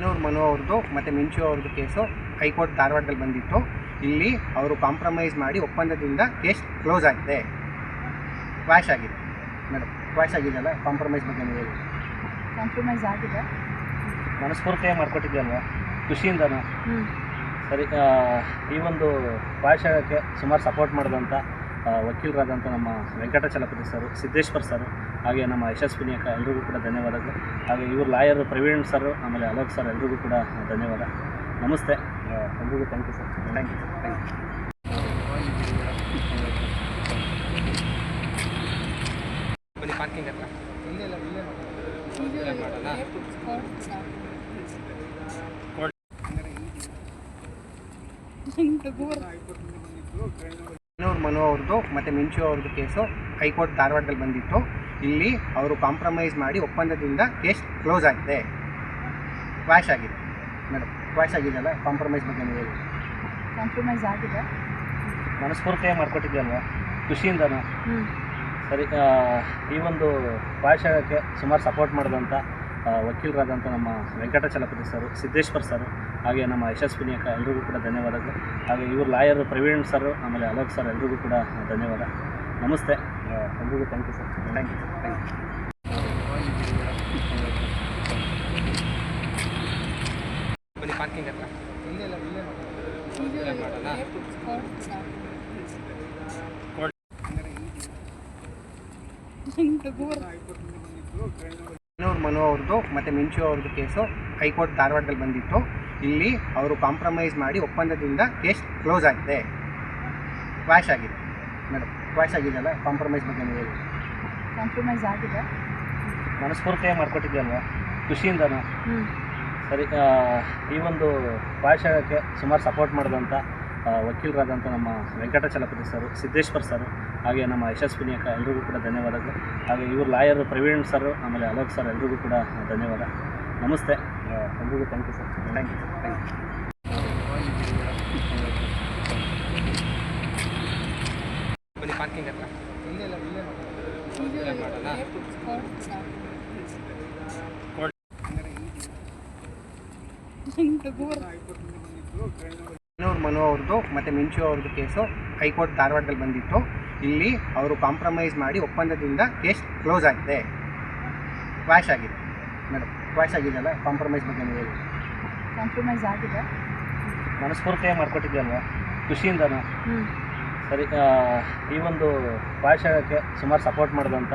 ಇನ್ನೂರು ಮನು ಅವ್ರದ್ದು ಮತ್ತು ಮಿಂಚು ಅವ್ರದ್ದು ಕೇಸು ಹೈಕೋರ್ಟ್ ಧಾರವಾಡದಲ್ಲಿ ಬಂದಿತ್ತು. ಇಲ್ಲಿ ಅವರು ಕಾಂಪ್ರಮೈಸ್ ಮಾಡಿ ಒಪ್ಪಂದದಿಂದ ಕೇಸ್ ಕ್ಲೋಸ್ ಆಗಿದೆ. ಕ್ವಾಶ್ ಆಗಿದೆ. ಮೇಡಮ್ ಕ್ವಾಶ್ ಆಗಿದೆಯಲ್ಲ? ಕಾಂಪ್ರಮೈಸ್ ಬಗ್ಗೆ ನೀವು ಹೇಳಿ. ಕಾಂಪ್ರಮೈಸ್ ಆಗಿದೆ. ಮನಸ್ಫೂರ್ತಿಯಾಗಿ ಮಾಡ್ಕೊಟ್ಟಿದ್ಯಲ್ವಾ ಖುಷಿಯಿಂದನೂ? ಹ್ಞೂ ಸರಿ ಈ ಒಂದು ಭಾಷಣಕ್ಕೆ ಸುಮಾರು ಸಪೋರ್ಟ್ ಮಾಡಿದಂಥ ವಕೀಲರಾದಂಥ ನಮ್ಮ ವೆಂಕಟಾಚಲಪತಿ ಸರ್ ಸಿದ್ದೇಶ್ವರ್ ಸರ್ ಹಾಗೆ ನಮ್ಮ ಯಶಸ್ವಿನಿ ಅಕ್ಕ ಎಲ್ರಿಗೂ ಕೂಡ ಧನ್ಯವಾದಗಳು. ಹಾಗೆ ಇವರು ಲಾಯರ್ ಪ್ರವೀಣ್ ಸರ್ ಆಮೇಲೆ ಅಲೋಕ್ ಸರ್ ಎಲ್ರಿಗೂ ಕೂಡ ಧನ್ಯವಾದ. ನಮಸ್ತೆ. ಎಲ್ರಿಗೂ thank you sir thank you thank you parking ಹತ್ರ. ಮನು ಅವ್ರದ್ದು ಮತ್ತೆ ಮಿಂಚು ಅವ್ರದ್ದು ಕೇಸು. ಹೈಕೋರ್ಟ್ ಧಾರವಾಡದಲ್ಲಿ ಬಂದಿತ್ತು. ಇಲ್ಲಿ ಅವರು ಕಾಂಪ್ರಮೈಸ್ ಮಾಡಿ ಒಪ್ಪಂದದಿಂದ ಕೇಸ್ ಕ್ಲೋಸ್ ಆಗಿದೆ. ಕ್ವಾಶ್ ಆಗಿದೆ. ಮೇಡಮ್ ಕ್ವಾಶ್ ಆಗಿದೆಯಲ್ಲ? ಕಾಂಪ್ರಮೈಸ್ ಬಗ್ಗೆ ನೀವು ಹೇಳಿ. ಕಾಂಪ್ರಮೈಸ್ ಆಗಿದೆ. ಮನಸ್ಫೂರ್ತಿಯಾಗಿ ಮಾಡ್ಕೊಟ್ಟಿದ್ಯಲ್ವಾ ಖುಷಿಯಿಂದನೂ? ಸರಿ ಈ ಒಂದು ಭಾಷಣಕ್ಕೆ ಸುಮಾರು ಸಪೋರ್ಟ್ ಮಾಡಿದಂಥ ವಕೀಲರಾದಂಥ ನಮ್ಮ ವೆಂಕಟಚಲಪತಿ ಸರ್ ಸಿದ್ದೇಶ್ವರ್ ಸರ್ ಹಾಗೆ ನಮ್ಮ ಯಶಸ್ವಿನಿ ಅಕ್ಕ ಎಲ್ರಿಗೂ ಕೂಡ ಧನ್ಯವಾದಗಳು. ಹಾಗೆ ಇವರು ಲಾಯರ್ ಪ್ರವೀಣ್ ಸರ್ ಆಮೇಲೆ ಅಲೋಕ್ ಸರ್ ಎಲ್ರಿಗೂ ಕೂಡ ಧನ್ಯವಾದ. ನಮಸ್ತೆ. ಎಲ್ರಿಗೂ thank you sir thank you thank you ಬನ್ನಿ ಪಾರ್ಕಿಂಗ್ ಹತ್ರ. ಇಲ್ಲೆಲ್ಲ ಇಲ್ಲೇ ಮನೋರ್ ಮನು ಅವ್ರದ್ದು ಮತ್ತು ಮಿಂಚು ಅವ್ರದ್ದು ಕೇಸು ಹೈಕೋರ್ಟ್ ಧಾರವಾಡದಲ್ಲಿ ಬಂದಿತ್ತು. ಇಲ್ಲಿ ಅವರು ಕಾಂಪ್ರಮೈಸ್ ಮಾಡಿ ಒಪ್ಪಂದದಿಂದ ಕೇಸ್ ಕ್ಲೋಸ್ ಆಗಿದೆ. ಕ್ವಾಶ್ ಆಗಿದೆ. ಮೇಡಮ್. ಕ್ವಾಶ್ ಆಗಿದೆಯಲ್ಲ ಕಾಂಪ್ರಮೈಸ್ ಬಗ್ಗೆ ನೀವು ಹೇಳಿ. ಕಾಂಪ್ರಮೈಸ್ ಆಗಿದೆ. ಮನಸ್ಫೂರ್ತಿಯಾಗಿ ಮಾಡ್ಕೊಟ್ಟಿದ್ಯಲ್ವಾ ಖುಷಿಯಿಂದನೂ? ಸರಿ ಈ ಒಂದು ಭಾಷಣಕ್ಕೆ ಸುಮಾರು ಸಪೋರ್ಟ್ ಮಾಡಿದಂಥ ವಕೀಲರಾದಂಥ ನಮ್ಮ ವೆಂಕಟಚಲಪತಿ ಸರ್ ಸಿದ್ದೇಶ್ವರ್ ಸರ್ ಹಾಗೆ ನಮ್ಮ ಯಶಸ್ವಿನಿ ಅಕ್ಕ ಎಲ್ರಿಗೂ ಕೂಡ ಧನ್ಯವಾದಗಳು. ಹಾಗೆ ಇವರು ಲಾಯರ್ ಪ್ರವೀಣ್ ಸರ್ ಆಮೇಲೆ ಅಲೋಕ್ ಸರ್ ಎಲ್ರಿಗೂ ಕೂಡ ಧನ್ಯವಾದ. ನಮಸ್ತೆ. ಎಲ್ರಿಗೂ thank you sir thank you thank you parking ಹತ್ರ? ಮನು ಅವ್ರದ್ದು ಮತ್ತು ಮಿಂಚು ಅವ್ರದ್ದು ಕೇಸು ಹೈಕೋರ್ಟ್ ಧಾರವಾಡದಲ್ಲಿ ಬಂದಿತ್ತು. ಇಲ್ಲಿ ಅವರು ಕಾಂಪ್ರಮೈಸ್ ಮಾಡಿ ಒಪ್ಪಂದದಿಂದ ಕೇಸ್ ಕ್ಲೋಸ್ ಆಗಿದೆ. ಕ್ವಾಶ್ ಆಗಿದೆ. ಮೇಡಮ್ ಕ್ವಾಶ್ ಆಗಿದೆಯಲ್ಲ? ಕಾಂಪ್ರಮೈಸ್ ಬಗ್ಗೆ ನೀವು ಹೇಳಿ. ಕಾಂಪ್ರಮೈಸ್ ಆಗಿದೆ. ಮನಸ್ಫೂರ್ತಿಯಾಗಿ ಮಾಡ್ಕೊಟ್ಟಿದ್ಯಲ್ವಾ ಖುಷಿಯಿಂದನೂ? ಹ್ಞೂ ಸರಿ ಈ ಒಂದು ಭಾಷಣಕ್ಕೆ ಸುಮಾರು ಸಪೋರ್ಟ್ ಮಾಡಿದಂಥ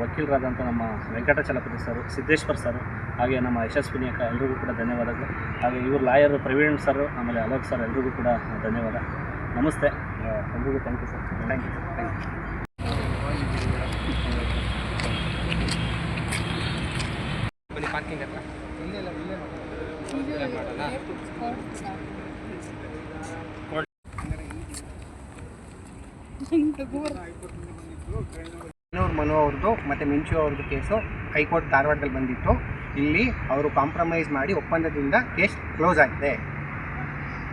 ವಕೀಲರಾದಂಥ ನಮ್ಮ ವೆಂಕಟಚಲಪತಿ ಸರ್ ಸಿದ್ದೇಶ್ವರ್ ಸರ್ ಹಾಗೆ ನಮ್ಮ ಯಶಸ್ವಿನಿ ಅಕ್ಕ ಎಲ್ರಿಗೂ ಕೂಡ ಧನ್ಯವಾದಗಳು. ಹಾಗೆ ಇವರು ಲಾಯರ್ ಪ್ರವೀಣ್ ಸರ್ ಆಮೇಲೆ ಅಲೋಕ್ ಸರ್ ಎಲ್ರಿಗೂ ಕೂಡ ಧನ್ಯವಾದ. ನಮಸ್ತೆ. ಎಲ್ರಿಗೂ thank you sir thank you thank you ಬನ್ನಿ ಪಾರ್ಕಿಂಗ್ ಹತ್ರ. ಇಲ್ಲೆಲ್ಲ ಇಲ್ಲೇ ಇನ್ನೂರು ಮನು ಅವ್ರದ್ದು ಮತ್ತು ಮಿಂಚು ಅವ್ರದ್ದು ಕೇಸು ಹೈಕೋರ್ಟ್ ಧಾರವಾಡದಲ್ಲಿ ಬಂದಿತ್ತು. ಇಲ್ಲಿ ಅವರು ಕಾಂಪ್ರಮೈಸ್ ಮಾಡಿ ಒಪ್ಪಂದದಿಂದ ಕೇಸ್ ಕ್ಲೋಸ್ ಆಗಿದೆ.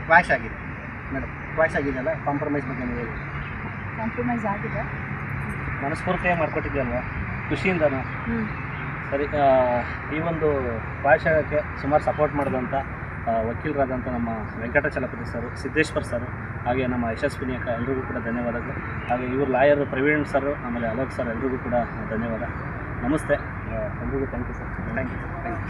ಕ್ವಾಶ್ ಆಗಿದೆ. ಮೇಡಮ್ ಕ್ವಾಶ್ ಆಗಿದೆಯಲ್ಲ? ಕಾಂಪ್ರಮೈಸ್ ಬಗ್ಗೆ ನೀವು ಹೇಳಿ. ಕಾಂಪ್ರಮೈಸ್ ಆಗಿದೆ. ಮನಸ್ಫೂರ್ತಿಯಾಗಿ ಮಾಡ್ಕೊಟ್ಟಿದ್ಯಲ್ವಾ ಖುಷಿಯಿಂದನೂ? ಸರಿ ಈ ಒಂದು ಭಾಷಣಕ್ಕೆ ಸುಮಾರು ಸಪೋರ್ಟ್ ಮಾಡಿದಂಥ ವಕೀಲರಾದಂಥ ನಮ್ಮ ವೆಂಕಟಚಲಪತಿ ಸರ್ ಸಿದ್ದೇಶ್ವರ್ ಸರ್ ಹಾಗೆ ನಮ್ಮ ಯಶಸ್ವಿನಿ ಅಕ್ಕ ಎಲ್ರಿಗೂ ಕೂಡ ಧನ್ಯವಾದಗಳು. ಹಾಗೆ ಇವರು ಲಾಯರ್ ಪ್ರವೀಣ್ ಸರ್ ಆಮೇಲೆ ಅಲೋಕ್ ಸರ್ ಎಲ್ರಿಗೂ ಕೂಡ ಧನ್ಯವಾದ. ನಮಸ್ತೆ. ಎಲ್ರಿಗೂ thank you sir thank you thank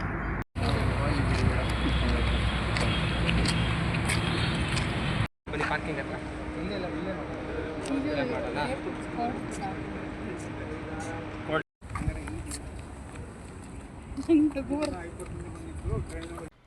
you parking ಹತ್ರ. ಇಲ್ಲೇ